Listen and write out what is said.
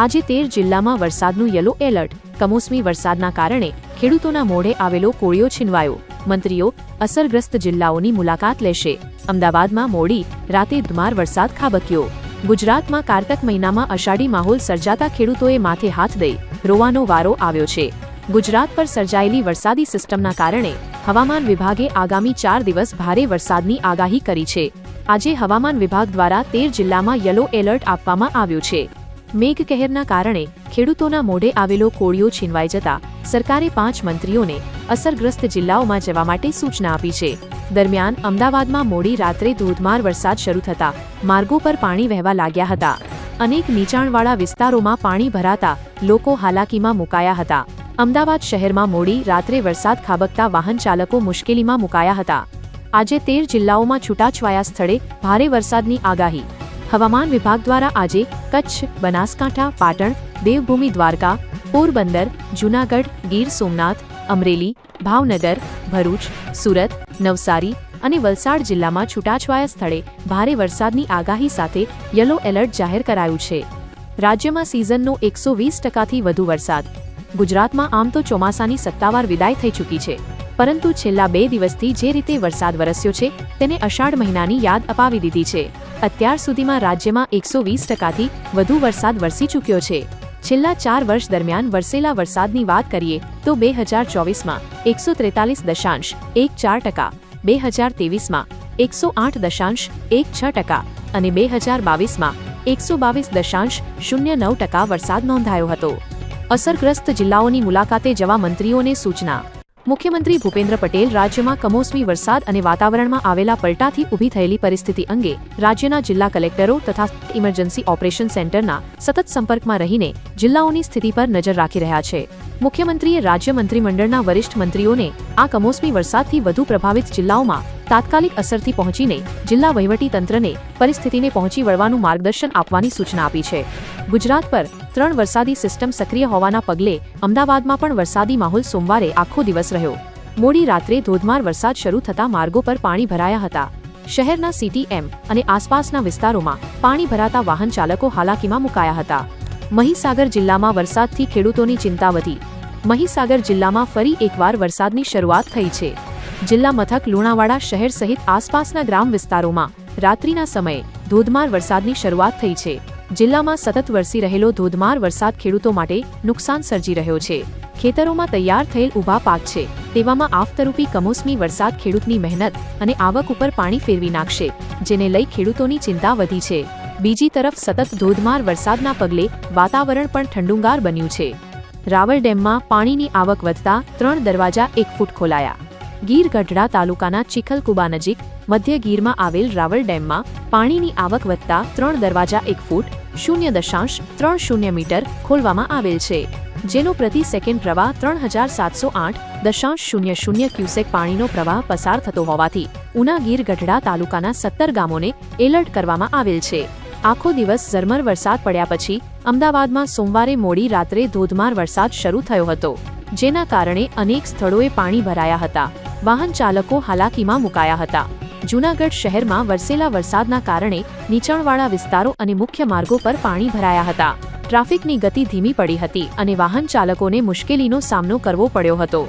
આજે તેર જિલ્લામાં વરસાદનું યલો એલર્ટ. કમોસમી વરસાદના કારણે ખેડૂતોના મોઢે આવેલો કોળિયો છીનવાયો. મંત્રીઓ અસરગ્રસ્ત જિલ્લાઓની મુલાકાત લેશે. અમદાવાદમાં મોડી રાતે ધુમાર વરસાદ ખાબક્યો. ગુજરાતમાં કારતક મહિનામાં અષાઢી માહોલ સર્જાતા ખેડૂતોએ માથે હાથ દઈ રોવાનો વારો આવ્યો છે. ગુજરાત પર સર્જાયેલી વરસાદી સિસ્ટમના કારણે હવામાન વિભાગે આગામી ચાર દિવસ ભારે વરસાદની આગાહી કરી છે. આજે હવામાન વિભાગ દ્વારા તેર જિલ્લામાં યલો એલર્ટ આપવામાં આવ્યું છે. મેઘ કહેરના કારણે ખેડૂતોના મોઢે આવેલો કોળિયો છીનવાઈ જતા સરકારે પાંચ મંત્રીઓને અસરગ્રસ્ત જિલ્લાઓમાં જવા માટે સૂચના આપી છે. દરમિયાન અમદાવાદમાં મોડી રાત્રે ધોધમાર વરસાદ શરૂ થતા માર્ગો પર પાણી વહેવા લાગ્યા હતા. અનેક નીચાણવાળા વિસ્તારોમાં પાણી ભરાતા લોકો હાલાકીમાં મુકાયા હતા. અમદાવાદ શહેરમાં મોડી રાત્રે વરસાદ ખાબકતા વાહન ચાલકો મુશ્કેલીમાં મુકાયા હતા. આજે તેર જિલ્લાઓમાં છૂટાછવાયા સ્થળે ભારે વરસાદની આગાહી હવામાન વિભાગ દ્વારા આજે કચ્છ, બનાસકાંઠા, પાટણ, દેવભૂમિ, દ્વારકા, પોરબંદર, જૂનાગઢ, ગીર સોમનાથ, અમરેલી, ભાવનગર, ભરૂચ, સુરત, નવસારી અને વલસાડ જિલ્લામાં છૂટાછવાયા સ્થળે ભારે વરસાદની આગાહી સાથે યલો એલર્ટ જાહેર કરાયું છે. રાજ્યમાં સિઝનનો એકસો વીસ ટકાથી વધુ વરસાદ. ગુજરાતમાં આમ તો ચોમાસાની સત્તાવાર વિદાય થઈ ચૂકી છે. પરંતુ છેલ્લા બે દિવસથી જે રીતે વરસાદ વરસ્યો છે, તેને અષાઢ મહિનાની યાદ અપાવી દીધી છે. અત્યાર સુધીમાં રાજ્યમાં એકસો વીસ ટકાથી વધુ વરસાદ વરસી ચૂક્યો છે. છેલ્લા ચાર વર્ષ દરમિયાન વરસેલા વરસાદની વાત કરીએ, તો બે હજાર ચોવીસમાં એકસો ત્રેતાલીસ દશાંશ એક ચાર ટકા, બે હજાર તેવીસમાં એકસો આઠ દશાંશ એક છ ટકા અને બે હજાર બાવીસમાં એકસો બાવીસ દશાંશ શૂન્ય નવ ટકા વરસાદ નોંધાયો હતો. અસરગ્રસ્ત જિલ્લાઓની મુલાકાતે જવા મંત્રીઓને સૂચના મુખ્યમંત્રી ભૂપેન્દ્ર પટેલ રાજ્યમાં કમોસમી વરસાદ અને વાતાવરણમાં આવેલા પલટાથી ઊભી થયેલી પરિસ્થિતિ અંગે રાજ્યના જિલ્લા કલેક્ટરો તથા ઇમરજન્સી ઓપરેશન સેન્ટરના સતત સંપર્કમાં રહીને જિલ્લાઓની સ્થિતિ પર નજર રાખી રહ્યા છે. મુખ્યમંત્રીએ રાજ્ય મંત્રીમંડળના વરિષ્ઠ મંત્રીઓને આ કમોસમી વરસાદથી વધુ પ્રભાવિત જિલ્લાઓમાં તાત્કાલિક અસરથી પહોંચીને જિલ્લા તંત્રને પરિસ્થિતિને પહોંચી વળવાનું માર્ગદર્શન આપવાની સૂચના આપી છે. ગુજરાત પર ત્રણ વરસાદી સિસ્ટમ સક્રિય હોવાના પગલે અમદાવાદમાં પણ વરસાદી માહોલ સોમવારે આખો દિવસ રહ્યો. મોડી રાત્રે ધોધમાર વરસાદ શરૂ થતા માર્ગો પર પાણી ભરાયા હતા. શહેરના સીટીએમ અને આસપાસના વિસ્તારોમાં પાણી ભરાતા વાહન ચાલકો હાલાકીમાં મુકાયા હતા. મહીસાગર જિલ્લામાં વરસાદથી ખેડૂતોની ચિંતા વધી. મહીસાગર જિલ્લામાં ફરી એકવાર વરસાદની શરૂઆત થઈ છે. જિલ્લા મથક લુણાવાડા શહેર સહિત આસપાસના ગ્રામ વિસ્તારોમાં રાત્રિના સમયે ધોધમાર વરસાદની શરૂઆત થઈ છે. જિલ્લામાં સતત વરસી રહેલો ધોધમાર વરસાદ ખેડૂતો માટે નુકસાન સર્જી રહ્યો છે. ખેતરોમાં તૈયાર થયેલ ઊભા પાક છે. તેવામાં આફતરૂપી કમોસમી વરસાદ ખેડૂતની મહેનત અને આવક ઉપર પાણી ફેરવી નાખશે, જેને લઈ ખેડૂતોની ચિંતા વધી છે. બીજી તરફ સતત ધોધમાર વરસાદના પગલે વાતાવરણ પણ ઠંડુંગાર બન્યું છે. રાવલ ડેમમાં પાણીની આવક વધતા ત્રણ દરવાજા એક ફૂટ ખોલાયા. ગીર ગઢડા તાલુકાના ચિખલકુબા નજીક મધ્ય ગીરમાં આવેલ રાવલ ડેમમાં પાણીની આવક વધતા ત્રણ દરવાજા એક ફૂટ, શૂન્ય દશાંશ, ત્રણ શૂન્ય મીટર ખોલવામાં આવેલ છે, જેનો પ્રતિ સેકન્ડ પ્રવાહ ત્રણ હજાર સાતસો આઠ દશાંશ શૂન્ય શૂન્ય ક્યુસેક પાણીનો પ્રવાહ પસાર થતો હોવાથી ઉના ગીર ગઢડા તાલુકાના સત્તર ગામોને એલર્ટ કરવામાં આવેલ છે. આખો દિવસ ઝરમર વરસાદ પડ્યા પછી અમદાવાદમાં સોમવારે મોડી રાત્રે ધોધમાર વરસાદ શરૂ થયો હતો, જેના કારણે અનેક સ્થળોએ પાણી ભરાયા હતા. વાહન ચાલકો હાલાકીમાં મુકાયા હતા. જૂનાગઢ શહેરમાં વરસેલા વરસાદના કારણે નીચાણવાળા વિસ્તારો અને મુખ્ય માર્ગો પર પાણી ભરાયા હતા. ટ્રાફિકની ગતિ ધીમી પડી હતી અને વાહન ચાલકોને મુશ્કેલીનો સામનો કરવો પડ્યો હતો.